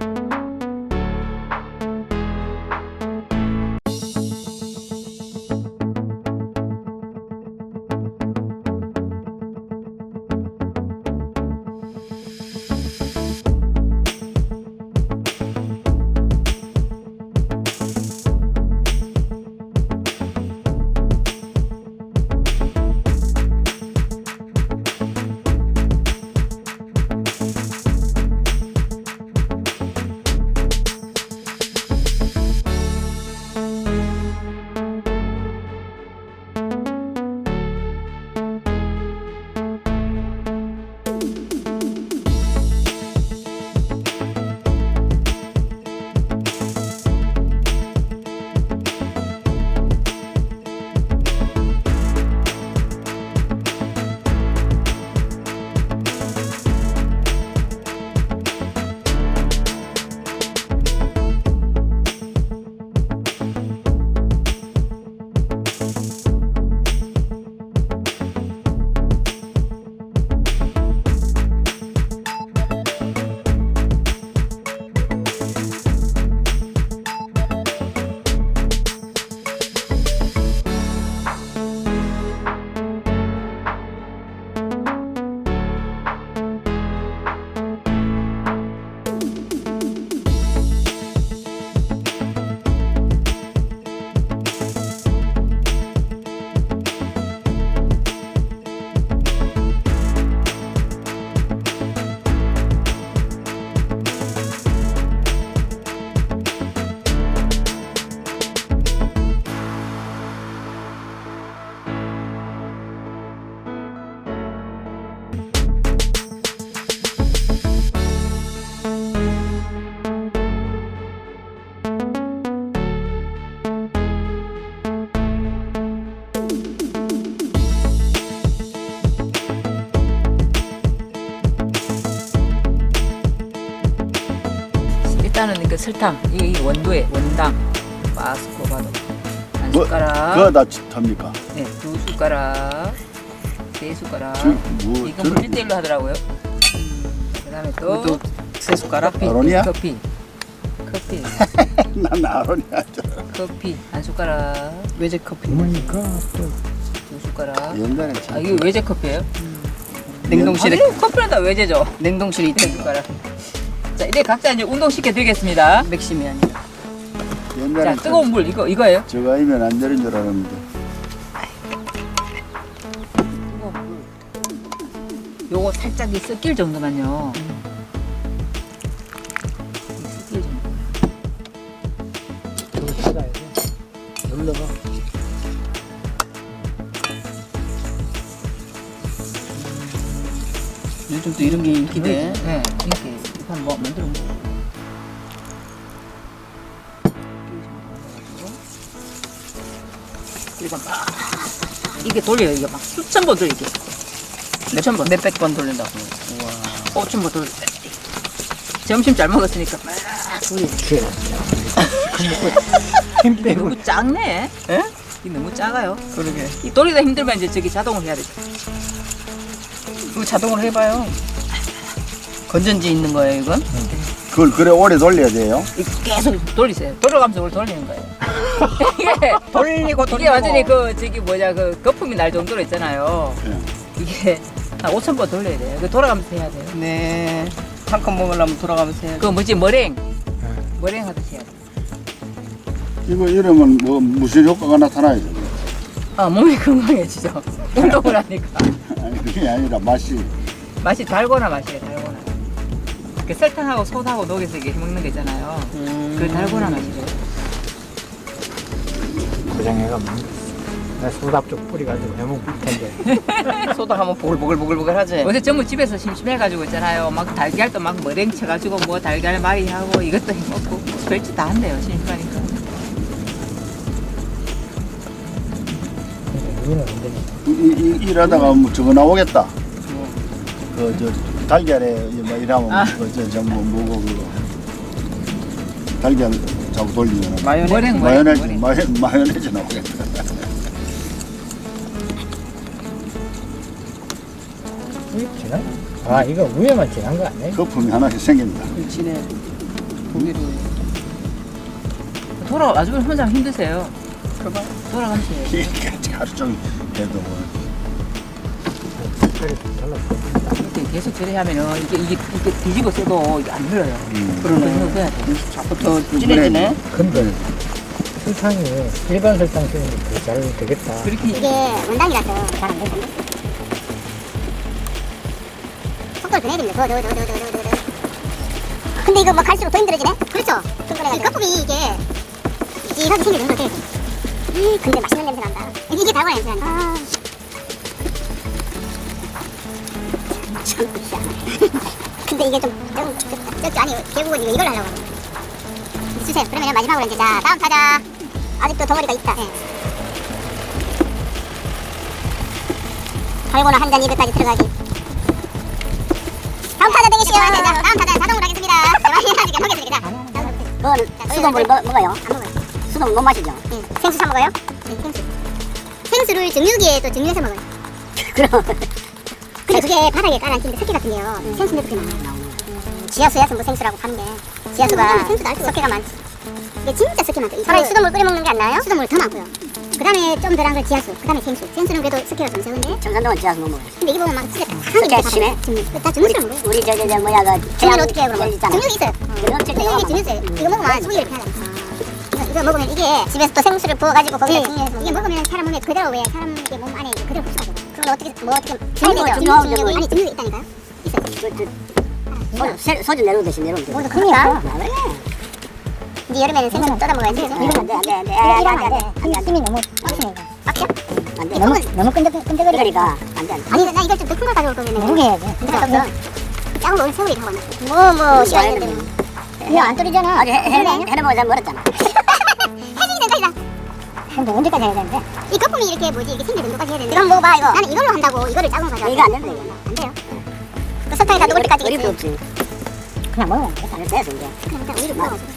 you 그 설탕 이 원도에 원당 마스코 봐도 한 뭐, 숟가락 그거 다 탑니까? 네, 두 숟가락 세 숟가락 저, 뭐, 이건 저는 뭐 1대1로 하더라고요 그다음에 또또세 숟가락. 커피 아로니아? 커피 커피 난 아론이야. 커피 한 숟가락 외제 커피. 두 숟가락 옛날에 참. 아 이거 외제 커피예요? 냉동실에 아니 커피는 다 외제죠 냉동실에 세 있던 숟가락 자 이제 각자 이제 운동 시켜 드리겠습니다. 옛날에 자참 뜨거운 물 이거 이거예요 저거 아니면 안 되는 줄 알았는데. 요거 살짝 이 섞일 정도만요 이 섞일 정도 저거 찾아야 돼. 눌러봐. 요즘 또 이런 게 인기돼. 네, 이렇게 한번 만들어 보고. 그리고 막 이게 돌려요. 이게 막 수천 번 돌리게. 몇천 번, 몇백 번 돌린다고. 우와. 오천 번 돌려. 점심 잘 먹었으니까 막 돌려. 힘 빼고 너무 작네. 예? 이 너무 작아요. 그러게. 이 돌리다 힘들면 이제 저기 자동으로 해야 되죠. 이거 자동으로 해봐요. 건전지 있는 거예요, 이건? 그걸 그래 오래 돌려야 돼요. 이 계속 돌리세요. 돌아가면서 그걸 돌리는 거예요. 이게 돌리고 이게 완전히 그 저기 뭐냐 그 거품이 날 정도로 있잖아요. 예. 이게 한 5천 번 돌려야 돼요. 그 돌아가면서 해야 돼요. 네. 한 컵 먹으려면 돌아가면서 해야 그 뭐지 머랭 머랭 하듯이 해야 돼. 이거 이러면 뭐 무슨 효과가 나타나야죠. 아 몸이 건강해지죠. 운동을 하니까 아니 그게 아니라 맛이 맛이 달거나 맛이에요. 달거나. 그 설탕하고 소다하고 녹여서 이게 먹는 거 있잖아요. 음. 그 달고나 맛이래요. 고생해가 나 소답 쪽 뿌려가지고 해먹을 텐데. 소다 하면 보글보글보글보글 하지? 요새 전부 집에서 심심해가지고 있잖아요. 막 달걀도 막 머랭 쳐가지고 뭐 달걀 말이 하고 이것도 해먹고 별짓 다 한대요. 심심하니까. 안. 이, 이, 일하다가 뭐 저거 나오겠다. 뭐. 그저 달걀에 뭐 이러면 아. 그저 전부 뭐고 그거 달걀 자꾸 돌리면 마요네즈. 마요네즈. 마요, 마요네즈 나오겠다. 아 이거 위에만 지난 거 아니야? 거품이 하나씩 생깁니다. 진해. 고기로. 돌아 아주머니 혼자 힘드세요. 그봐. 돌아가면서 해요. 이게 하루 종일 해도 뭐. 색깔이 좀 달랐어. 이렇게 계속 저래 하면은 이게 이게 이게 뒤집어 써도 이게 안 흘러요. 음. 그러네. 그래서 해야 돼. 자꾸 더 진해지네. 근데 설탕이 일반 설탕 쓰면 더잘 되겠다. 그렇게 이게 원당이라서 잘안 되거든요. 속도를 더 내야 됩니다. 더, 더, 더, 더, 더, 더, 더, 더. 근데 이거 뭐 갈수록 더 힘들어지네? 그렇죠. 이 거품이 이게 이렇게 생겨서 힘들어. 음, 근데 맛있는 냄새 난다. 이게, 이게 달고나 냄새 난다. 아. 근데 이게 좀, 좀, 좀, 좀, 아니, 결국은 이거, 이걸 하려고 하는 거예요. 주세요. 그러면 마지막으로 이제, 자, 다음 타자. 아직도 덩어리가 있다. 예. 달고나 한 잔 입에까지 들어가기. 다음 타자 되겠시오. 자, 다음 타자 자동으로 하겠습니다. 많이 하니까 먹겠습니다. 그건 수돗 물 먹, 먹어요? 안 먹어요. 수돗물 못 마시죠? 예. 생수 사 먹어요? 네, 생수. 생수를 증류기에 또 증류해서 먹어요. 그럼. 근데 그게 바닥에 깔아앉힌데 석회 같은 게요. 생수인데 그게 많아요. 지하수에서 뭐 생수라고 파는데 지하수가 석회가 많지. 이게 진짜 석회 많죠. 차라리 수돗물 끓여 먹는 게 안 나아요? 수돗물 더 많고요. 그 다음에 좀 덜한 걸 지하수, 그 다음에 생수. 생수는 그래도 석회가 좀 적은데. 정산동은 지하수 못 먹어요. 근데 이거 보면 막 진짜 다 석회 심해? 다 증류수로 먹어요. 우리 저저 저 뭐야 그 증류는 어떻게 해요 그러면? 있잖아. 증류 있어요. 그럼 근데 저기 여기 증류 있어요. 이거 먹으면 이렇게 하잖아. 이거, 먹으면 이게 집에서 또 생수를 부어가지고 거기다 증류해서 이게 먹으면 사람 몸에 그대로 왜 사람 몸 안에 그대로 흡수가 어떻게 뭐 어떻게 증류 되고. 아니 증류가 있다니까요. 있어요. 세- 소주 내려오면 뭐도 큰일이야. 돼. 이제 여름에는 생수 떠다 먹어야지. 이러면 안 돼, 안 돼, 안 돼. 안 돼, 안 돼, 안. 힘이 너무 빡치니까. 빡쳐? 안 돼. 너무 너무 끈적, 끈적거리니까. 그러니까. 안 돼, 안 돼. 아니 나 이걸 좀 높은 걸 가져올 거면 모르게 해야지. 그래서 작은 거 오늘 세월이 다 왔나? 뭐뭐 시간 있는데. 이거 안 떨리잖아. 아직 해- 해- 해내보자 잘 멀었잖아. 근데 언제까지 해야 되는데? 이 거품이 이렇게 뭐지 이게 생길 정도까지 해야 되는데 이건 먹어봐 이거 나는 이걸로 한다고 이거를 작은 거 가져와 이거 안 된다, 이거. 안 돼요 그 설탕에다 녹을 때까지 어림도 없지. 그냥 먹으면 되겠다. 됐어 이제. 그냥 일단 우유를 먹어가지고.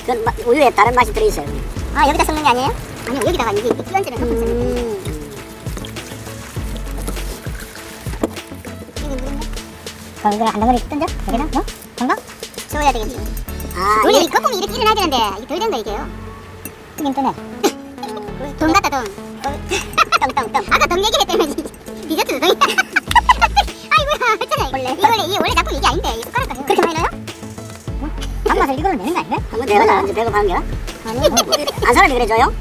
그건 마- 우유에 다른 맛이 들어있어요. 아 여기다 섞는 게 아니에요? 아니요 여기다가 이게 이렇게 끼얹는 거품 음. 그럼 이거 한 덩어리 던져? 여기다? 어? 건가? 줘야 되겠지. 아, 원래 이 거품이 이렇게 일어나야 되는데 이게 덜 된다 이게요. 뜨긴 뜨네. 돈 같다 돈. 똥똥똥. 아까 돈 얘기했다며 디저트 돈. 아이고야 했잖아. 원래 이거 원래 이 원래 작품 이게 아닌데 이 숟가락 가지고 그렇게 많이 넣어요? 단맛을 이걸로 내는 거 아니야? 한번 내가 언제 배고파는 거야? 아니, 안 사람이 그래 줘요?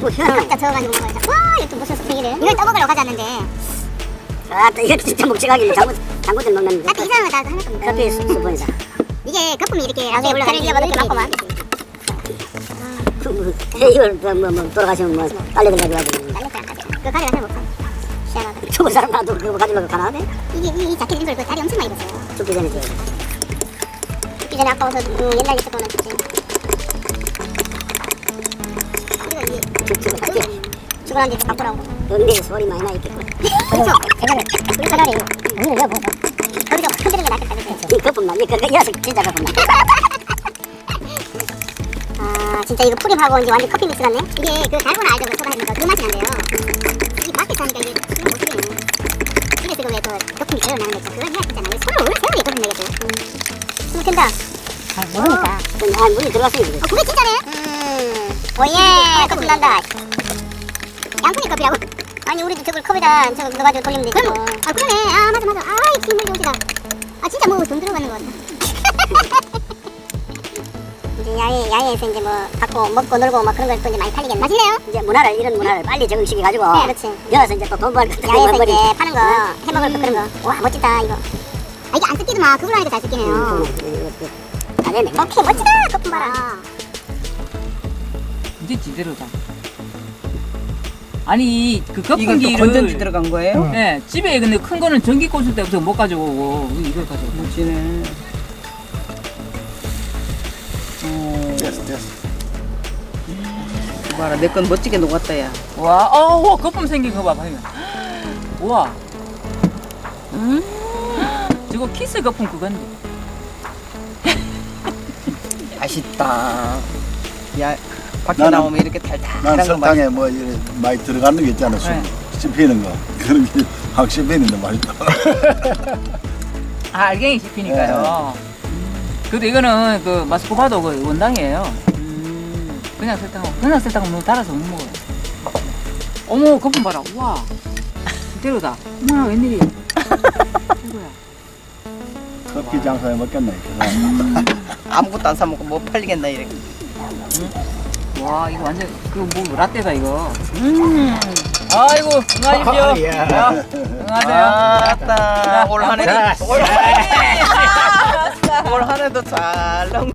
뭐, 각자 저어가지고 먹어야죠. 와 이거 무슨 스테이를? 이걸 떠먹으러 가자는데. 아, 또 이거 진짜 묵직하게 장구, 장구들 먹는 나또 이상한 거다 하는 겁니다. 커피 수- 수분이다. 이게 거품이 이렇게 나중에 올라가는 게 이렇게 많구만. 그 뭐, 이걸 뭐, 뭐, 뭐 돌아가시면 뭐 들어가지고 날렸다 아까. 그거 가져가서 먹자. 시원하다. 죽은 사람 놔도 그거 가지고 가나 돼? 이게 이, 이 자켓 이걸 그 다리 엄청 많이 입었어요. 죽기 전에 줘야 돼. 죽기 전에 아까워서 음, 옛날 있었 거는 죽지. 그리고 이 죽, 죽, 죽. 죽어난 뒤 바꾸라고. 은비 소리 많이 나 있겠고. 그렇죠. 제가는 우리 차라리 문을 열어보고 거기서 흔드는 게 낫겠다. 그렇죠. 이 거품 나. 이 거, 이 녀석 진짜 거품 나. 아 진짜 이거 풀잎하고 이제 완전 커피 믹스 같네. 이게 그 달고나 알죠? 그 소다 하니까 그 맛이 난대요. 이 밖에서 하니까 이게 술을 못 쓰겠네. 지금 왜그 거품이 되어나는 거 있죠? 그걸 해야 되잖아. 이거 손을 세우는 게 거품 내겠죠. 숨을 튼다. 잘 모르니까. 아, 물이 들어갔으니 그래. 어, 그게 진짜네. 음. 오예, 거품 난다. 양푼이 커피라고. 아니 우리도 저걸 컵에다 저거 넣어가지고 돌리면 되지. 그럼, 아 그러네. 아 맞아 맞아. 아 이거 힘들게 오지다. 아 진짜 뭐 돈 들어가는 거 같다. 야외 야외에서 이제 뭐 갖고 먹고 놀고 막 그런 걸또 이제 많이 팔리겠네. 맛있네요. 이제 문화를, 이런 문화를 빨리 적응시켜 가지고. 네, 그렇지. 여기서 이제 또돈벌 거. 야외에서 이제 파는 거 해먹을 거 그런 거. 와 멋지다 이거. 아 이게 안 뜯기더만 그걸로 하니까 잘 뜯기네요. 다 되네. 오케이 멋지다 거품 봐라. 이제 지대로다. 아니 그 이걸 또 거품기를 건전지 들어간 거예요? 네, 집에 근데 큰 거는 전기 꽂을 때부터 못 가져오고 이걸 가져오고. 무지네. 됐어 됐어. 봐라, 내 건 멋지게 녹았다, 야. 와, 어, 와, 거품 생긴 거 봐, 봐요. 와, 음, 저거 키스 거품 그건데. 맛있다. 야, 밖에 나는- 나오면 이렇게 난 달달한 거 설탕에 뭐 이래 많이 들어가는 게 있잖아. 술 네. 씹히는 거. 그런 게확 씹히는데 맛있다. 아, 알갱이 씹히니까요. 근데 이거는 그 마스코바도 그 원당이에요. 음, 그냥 설탕, 그냥 설탕 너무 달아서 못 먹어요. 어머, 거품 봐라. 와, 제대로다. 어머나, 웬일이야. 이거야. 커피 장사에 먹겠네. 그. 아무것도 안 사먹고 뭐 팔리겠나, 이렇게. 와, 이거 완전, 그 뭐, 라떼다, 이거. 음, 아이고, 응하십시오. 아, 예. 자, 응하세요. 아 따. 올 한 해도, 자, 올한해 도, 올한 해도 잘 넘.